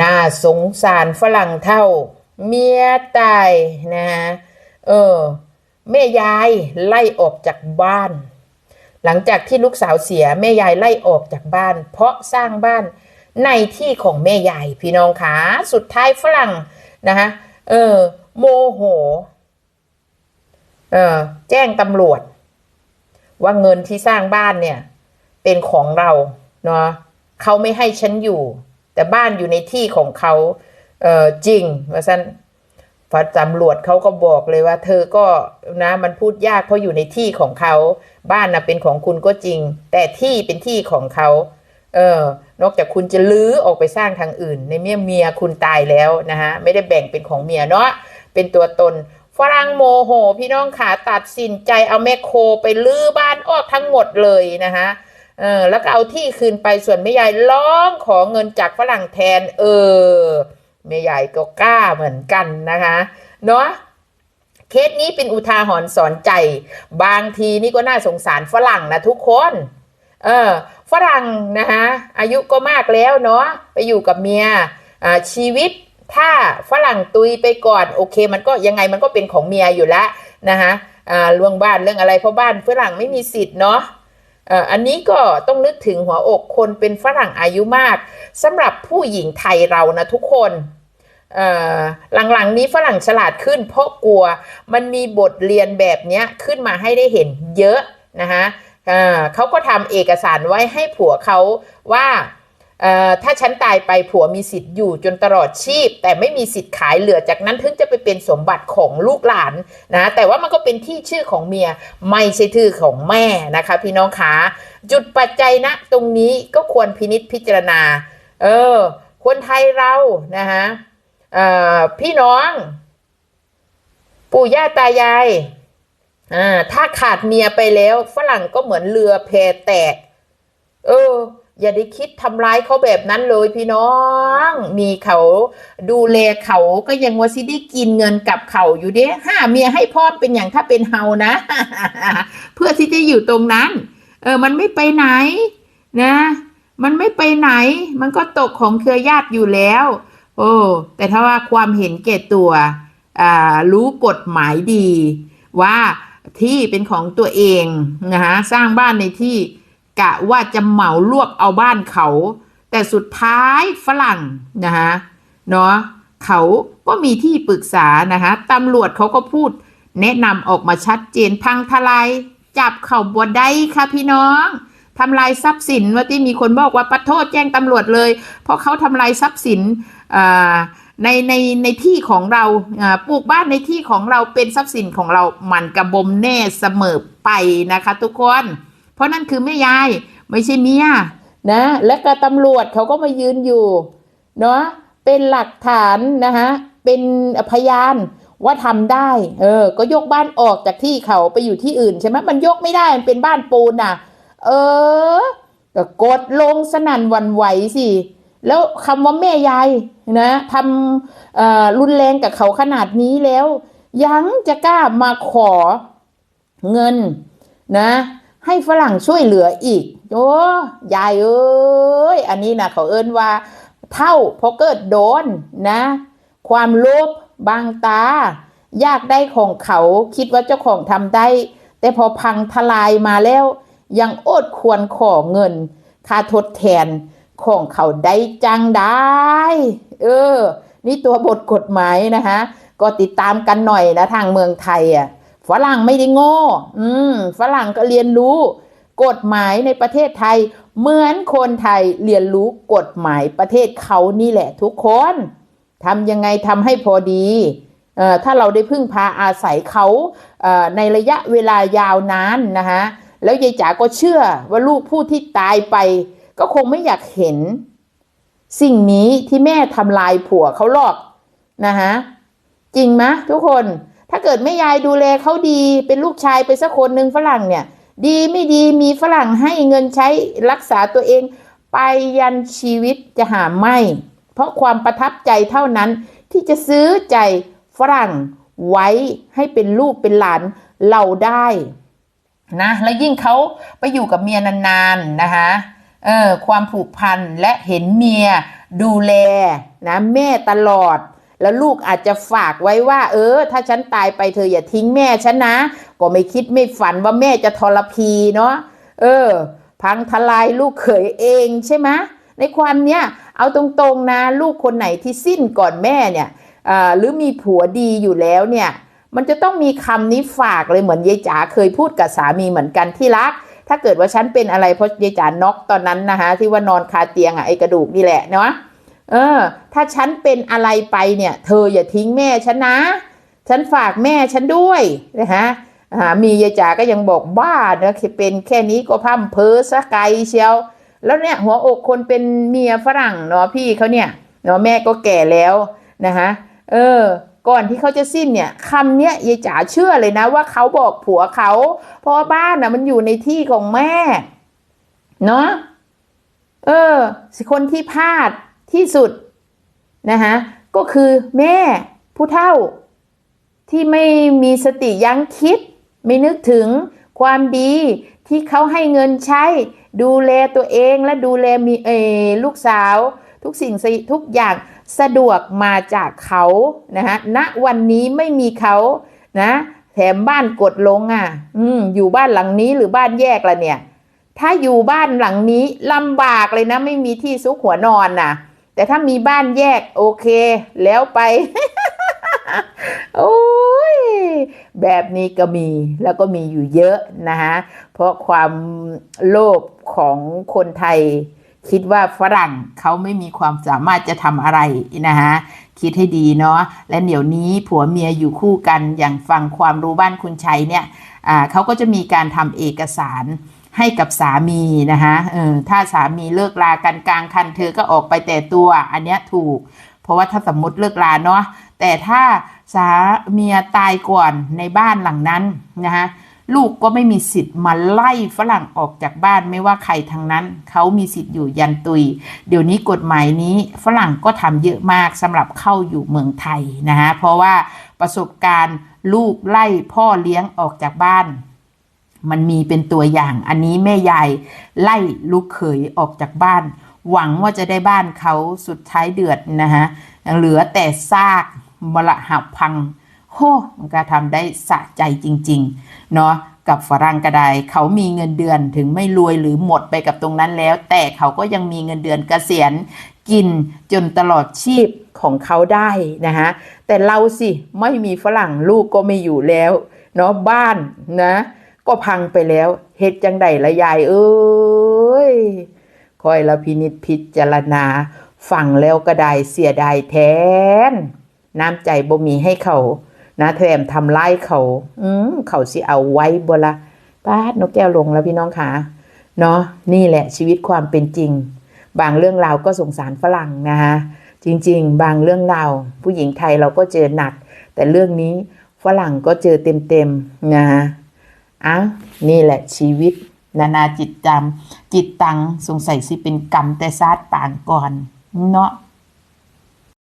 น่าสงสารฝรั่งเท่า เมียตายนะฮะเออ แม่ยายไล่ออกจากบ้าน หลังจากที่ลูกสาวเสียแม่ยายไล่ออกจากบ้าน เพราะสร้างบ้านในที่ของแม่ยายพี่น้องขาสุดท้ายฝรั่งนะฮะเออโมโหเออแจ้งตำรวจ ว่าเงินที่สร้างบ้านเนี่ย เป็นของเราเนาะเขาไม่ให้ฉันอยู่ แต่บ้านอยู่ในที่ของเขาเออจริงว่าสั้นพอตำรวจเขาก็บอกเลยว่า เธอก็นะมันพูดยากเพราะอยู่ในที่ของเขา บ้านนะเป็นของคุณก็จริง แต่ที่เป็นที่ของเขาเออนอกจากคุณจะลื้อออกไปสร้างทางอื่น ในเมื่อเมียคุณตายแล้วนะฮะไม่ได้แบ่งเป็นของเมียเนาะเป็นตัวตนฝรั่งโมโห พี่น้องขาตัดสินใจเอาแมคโครไปลื้อบ้านออกทั้งหมดเลยนะคะ เออแล้วก็เอาที่คืนไปส่วนแม่ยายร้องขอเงินจากฝรั่งแทน เออแม่ยายก็กล้าเหมือนกันนะคะเนาะเคสนี้เป็นอุทาหรณ์สอนใจ บางทีนี่ก็น่าสงสารฝรั่งนะทุกคนเออฝรั่งนะคะอายุก็มากแล้วเนาะไปอยู่กับเมียอ่าชีวิตถ้าฝรั่งตุยไปก่อนโอเค มันก็ยังไงมันก็เป็นของเมียอยู่แล้วนะคะอ่าเรื่องบ้านเรื่องอะไรเพราะบ้านฝรั่งไม่มีสิทธิ์เนาะ อันนี้ก็ต้องนึกถึงหัวอกคนเป็นฝรั่งอายุมากสำหรับผู้หญิงไทยเรานะทุกคนหลังๆนี้ฝรั่งฉลาดขึ้นเพราะกลัวมันมีบทเรียนแบบนี้ขึ้นมาให้ได้เห็นเยอะนะคะเขาก็ทำเอกสารไว้ให้ผัวเขาว่า ถ้าฉันตายไปผัวมีสิทธิ์อยู่จนตลอดชีพ แต่ไม่มีสิทธิ์ขายเหลือจากนั้นถึงจะไปเป็นสมบัติของลูกหลานนะแต่ว่ามันก็เป็นที่ชื่อของเมียไม่ใช่ชื่อของแม่นะคะ พี่น้องคะจุดปัจจัยนะตรงนี้ก็ควรพินิษพิจารณา เออ คนไทยเรานะคะออพี่น้อง ปู่ย่าตายายอ่าถ้าขาดเมียไปแล้ว ฝรั่งก็เหมือนเรือแพแตก เออ อย่าได้คิดทำร้ายเขาแบบนั้นเลยพี่น้อง มีเขาดูแลเขาก็ยังว่าสิได้กินเงินกับเขาอยู่เด้ห้าเมียให้พ่อเป็นอย่างถ้าเป็นเฮานะ เพื่อที่จะอยู่ตรงนั้น เออ มันไม่ไปไหน นะ มันไม่ไปไหน มันก็ตกของเครือญาติอยู่แล้ว โอ้แต่ถ้าว่าความเห็นแก่ตัวอ่ารู้กฎหมายดี ว่าที่เป็นของตัวเองนะคะสร้างบ้านในที่ กะว่าจะเหมารวบเอาบ้านเขา แต่สุดท้ายฝรั่งนะคะเนาะเขาก็มีที่ปรึกษานะคะตำรวจเขาก็พูด แนะนำออกมาชัดเจนพังทลายจับเขาบวได้ค่ะพี่น้องทำลายทรัพย์สินว่าที่มีคนบอกว่าปัดโทษแจ้งตำรวจเลย เพราะเขาทำลายทรัพย์สินในในในที่ของเราอ่าปลูกบ้านในที่ของเราเป็นทรัพย์สินของเรามันกระบมแน่เสมอไปนะคะทุกคน เพราะนั่นคือแม่ยายไม่ใช่เมียนะ และก็ตำรวจเขาก็มายืนอยู่เนาะเป็นหลักฐานนะคะเป็นพยานว่าทำได้ เออ ก็ยกบ้านออกจากที่เขาไปอยู่ที่อื่นใช่ไหมมันยกไม่ได้ มันเป็นบ้านปูนน่ะ เออ ก็กดลงสนั่นวันไหวสิ แล้วคำว่าแม่ยายนะทำรุนแรงกับเขาขนาดนี้แล้ว ยังจะกล้ามาขอเงินนะ ให้ฝรั่งช่วยเหลืออีก โอ้ยายเอ้ย อันนี้นะเขาเอิ้นว่า เท่าพอเกิดโดนนะ ความโลภบางตา อยากได้ของเขาคิดว่าเจ้าของทำได้ แต่พอพังทลายมาแล้ว ยังอดควรขอเงิน ค่าทดแทนของเขาได้จังได้ เออ นี่ตัวบทกฎหมายนะคะก็ติดตามกันหน่อยนะทางเมืองไทยอะ ฝรั่งไม่ได้โง่ อืม ฝรั่งก็เรียนรู้ กฎหมายในประเทศไทย เหมือนคนไทยเรียนรู้กฎหมายประเทศเขานี่แหละทุกคนทำยังไงทำให้พอดีเอ่อถ้าเราได้พึ่งพาอาศัยเขาเอ่อในระยะเวลายาวนานนะคะแล้วยายจ๋าก็เชื่อว่าลูกผู้ที่ตายไป ก็คงไม่อยากเห็น สิ่งนี้ที่แม่ทำลายผัวเขาหรอกนะคะจริงไหมทุกคน ถ้าเกิดแม่ยายดูแลเขาดีเป็นลูกชายไปสักคนหนึ่งฝรั่งเนี่ย ดีไม่ดีมีฝรั่งให้เงินใช้รักษาตัวเอง ไปยันชีวิตจะหาไม่ เพราะความประทับใจเท่านั้นที่จะซื้อใจฝรั่งไว้ให้เป็นลูกเป็นหลานเราได้นะแล้วยิ่งเขาไปอยู่กับเมียนานๆนะคะเออความผูกพันและเห็นเมียดูแลนะแม่ตลอด แล้วลูกอาจจะฝากไว้ว่า เออ ถ้าฉันตายไปเธออย่าทิ้งแม่ฉันนะ ก็ไม่คิดไม่ฝันว่าแม่จะทรพีเนาะเออ พังทลายลูกเขยเองใช่ไหมในความเนี้ยเอาตรงๆนะลูกคนไหนที่สิ้นก่อนแม่เนี่ยอ่าหรือมีผัวดีอยู่แล้วเนี่ยมันจะต้องมีคำนี้ฝากเลยเหมือนยายจ๋าเคยพูดกับสามีเหมือนกันที่รัก ถ้าเกิดว่าฉันเป็นอะไรเพราะยายจ๋าน็อกตอนนั้นนะคะที่ว่านอนคาเตียงอะไอกระดูกนี่แหละเนาะ เออ ถ้าฉันเป็นอะไรไปเนี่ย เธออย่าทิ้งแม่ฉันนะ ฉันฝากแม่ฉันด้วยนะฮะอ่ามียายจ๋าก็ยังบอกบ้าเนะเป็นแค่นี้ก็พร่ำเพอสะไกเชียว แล้วเนี่ยหัวอกคนเป็นเมียฝรั่งเนาะพี่เขาเนี่ยเนาะแม่ก็แก่แล้วนะคะเออ ก่อนที่เขาจะสิ้นเนี่ยคำเนี้ยยายจ๋าเชื่อเลยนะว่าเขาบอกผัวเขา เพราะว่าบ้านน่ะมันอยู่ในที่ของแม่ เนาะเออคนที่พลาด ที่สุดนะคะก็คือแม่ผู้เฒ่า ที่ไม่มีสติยั้งคิด ไม่นึกถึงความดีที่เขาให้เงินใช้ ดูแลตัวเองและดูแลมีเอลูกสาว ทุกสิ่งทุกอย่างสะดวกมาจากเขานะฮะณวันนี้ไม่มีเขานะแถมบ้านกดลงอะ อืมอยู่บ้านหลังนี้หรือบ้านแยกละเนี่ย ถ้าอยู่บ้านหลังนี้ลำบากเลยนะ ไม่มีที่ซุกหัวนอนน่ะ แต่ถ้ามีบ้านแยกโอเค แล้วไป โอ้ย แบบนี้ก็มีแล้วก็มีอยู่เยอะนะคะเพราะความโลภของคนไทย คิดว่าฝรั่งเขาไม่มีความสามารถจะทำอะไรนะคะคิดให้ดีเนาะและเดี๋ยวนี้ผัวเมียอยู่คู่กันอย่างฟังความรู้บ้านคุณชัยเนี่ยอ่าเขาก็จะมีการทำเอกสาร ให้กับสามีนะคะเออถ้าสามีเลิกลากันกลางคันเธอก็ออกไปแต่ตัว อันเนี้ยถูก เพราะว่าถ้าสมมติเลิกลาเนาะแต่ถ้าสาเมียตายก่อนในบ้านหลังนั้นนะคะลูกก็ไม่มีสิทธิ์มาไล่ฝรั่งออกจากบ้านไม่ว่าใครทางนั้น เขามีสิทธิ์อยู่ยันตุย เดี๋ยวนี้กฎหมายนี้ฝรั่งก็ทำเยอะมากสำหรับเข้าอยู่เมืองไทยนะคะเพราะว่าประสบการณ์ลูกไล่พ่อเลี้ยงออกจากบ้าน มันมีเป็นตัวอย่าง อันนี้แม่ยายไล่ลูกเขยออกจากบ้าน หวังว่าจะได้บ้านเขาสุดท้ายเดือดนะฮะเหลือแต่ซากมรหับพังโหมันก็ทำได้สะใจจริง ๆ เนาะกับฝรั่งกระไดเขามีเงินเดือนถึงไม่รวยหรือหมดไปกับตรงนั้นแล้ว แต่เขาก็ยังมีเงินเดือนเกษียณกินจนตลอดชีพของเขาได้นะฮะแต่เราสิไม่มีฝรั่งลูกก็ไม่อยู่แล้ว เนาะบ้านนะ ก็พังไปแล้วเฮ็ดจังใดละยายเอ้ยคอยละพินิจพิจารณาฟังแล้วก็ได้เสียดายแทน น้ำใจบ่มีให้เขานะแถมทำร้ายเขา อืมเขาสิเอาไว้บ่ละป้านกแก้วลงแล้วพี่น้องค่ะเนาะนี่แหละชีวิตความเป็นจริง บางเรื่องราวก็สงสารฝรั่งนะคะจริง ๆ บางเรื่องราวผู้หญิงไทยเราก็เจอหนัก แต่เรื่องนี้ฝรั่งก็เจอเต็มๆนะคะ อะนี่แหละชีวิต นานาจิตจำจิตตังสงสัยสิเป็นกรรมแต่ซาดปางก่อน เนาะ